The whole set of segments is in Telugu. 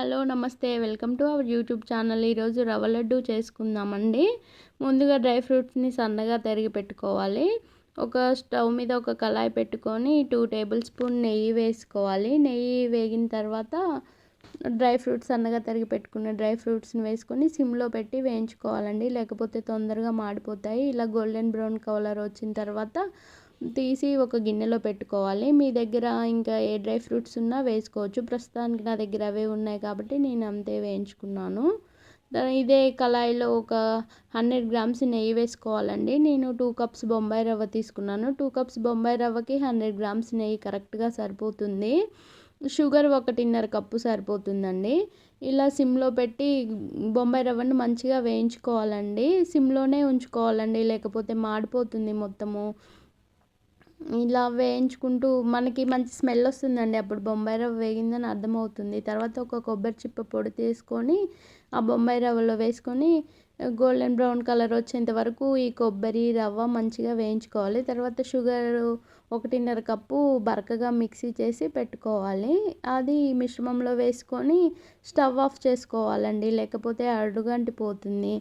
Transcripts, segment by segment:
హలో నమస్తే. Welcome to our YouTube channel. ఈరోజు రవ్వ లడ్డు చేసుకుందామండి. ముందుగా డ్రై ఫ్రూట్స్ని సన్నగా తరిగి పెట్టుకోవాలి. ఒక స్టవ్ మీద ఒక కళాయి పెట్టుకొని టూ టేబుల్ స్పూన్ నెయ్యి వేసుకోవాలి. నెయ్యి వేగిన తర్వాత డ్రై ఫ్రూట్స్ సన్నగా తరిగి పెట్టుకున్న డ్రై ఫ్రూట్స్ని వేసుకొని సిమ్లో పెట్టి వేయించుకోవాలండి. లేకపోతే తొందరగా మాడిపోతాయి. ఇలా గోల్డెన్ బ్రౌన్ కలర్ వచ్చిన తర్వాత తీసి ఒక గిన్నెలో పెట్టుకోవాలి. మీ దగ్గర ఇంకా ఏ డ్రై ఫ్రూట్స్ ఉన్నా వేసుకోవచ్చు. ప్రస్తుతానికి నా దగ్గర అవే ఉన్నాయి కాబట్టి నేను అంతే వేయించుకున్నాను. ఇదే కళాయిలో ఒక హండ్రెడ్ గ్రామ్స్ నెయ్యి వేసుకోవాలండి. నేను టూ కప్స్ బొంబాయి రవ్వ తీసుకున్నాను. టూ కప్స్ బొంబాయి రవ్వకి హండ్రెడ్ గ్రామ్స్ నెయ్యి కరెక్ట్గా సరిపోతుంది. షుగర్ ఒకటిన్నర కప్పు సరిపోతుందండి. ఇలా సిమ్లో పెట్టి బొంబాయి రవ్వను మంచిగా వేయించుకోవాలండి. సిమ్లోనే ఉంచుకోవాలండి. లేకపోతే మాడిపోతుంది మొత్తము. ఇలా వేయించుకుంటూ మనకి మంచి స్మెల్ వస్తుందండి. అప్పుడు బొంబాయి రవ్వ వేగిందని అర్థమవుతుంది. తర్వాత ఒక కొబ్బరి చిప్ప పొడి తీసుకొని ఆ బొంబాయి రవ్వలో వేసుకొని గోల్డెన్ బ్రౌన్ కలర్ వచ్చేంత వరకు ఈ కొబ్బరి రవ్వ మంచిగా వేయించుకోవాలి. తర్వాత షుగర్ ఒకటిన్నర కప్పు బరకగా మిక్సీ చేసి పెట్టుకోవాలి. అది మిశ్రమంలో వేసుకొని స్టవ్ ఆఫ్ చేసుకోవాలండి. లేకపోతే అడుగంటిపోతుంది.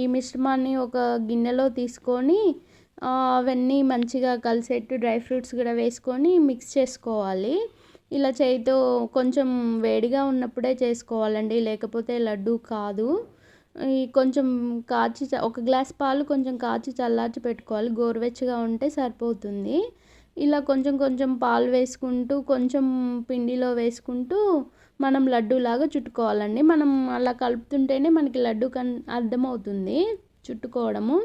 ఈ మిశ్రమాన్ని ఒక గిన్నెలో తీసుకొని అవన్నీ మంచిగా కలిసేట్టు డ్రై ఫ్రూట్స్ కూడా వేసుకొని మిక్స్ చేసుకోవాలి. ఇలా చేయితో కొంచెం వేడిగా ఉన్నప్పుడే చేసుకోవాలండి లేకపోతే లడ్డు కాదు. ఈ కొంచెం కాచి ఒక గ్లాస్ పాలు కొంచెం కాచి చల్లార్చి పెట్టుకోవాలి. గోరువెచ్చగా ఉంటే సరిపోతుంది. ఇలా కొంచెం కొంచెం పాలు వేసుకుంటూ కొంచెం పిండిలో వేసుకుంటూ మనం లడ్డూలాగా చుట్టుకోవాలండి. మనం అలా కలుపుతుంటేనే మనకి లడ్డు కన్ అర్థమవుతుంది చుట్టుకోవడము.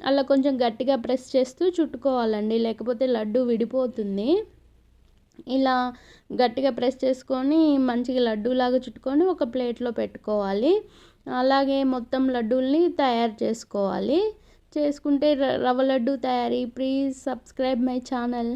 అలా కొంచెం గట్టిగా ప్రెస్ చేస్తూ చుట్టుకోవాలండి. లేకపోతే లడ్డు విడిపోతుంది. ఇలా గట్టిగా ప్రెస్ చేసుకొని మంచిగా లడ్డూలాగా చుట్టుకొని ఒక ప్లేట్లో పెట్టుకోవాలి. అలాగే మొత్తం లడ్డూల్ని తయారు చేసుకోవాలి. చేసుకుంటే రవ్వ లడ్డు తయారీ. Please subscribe my channel.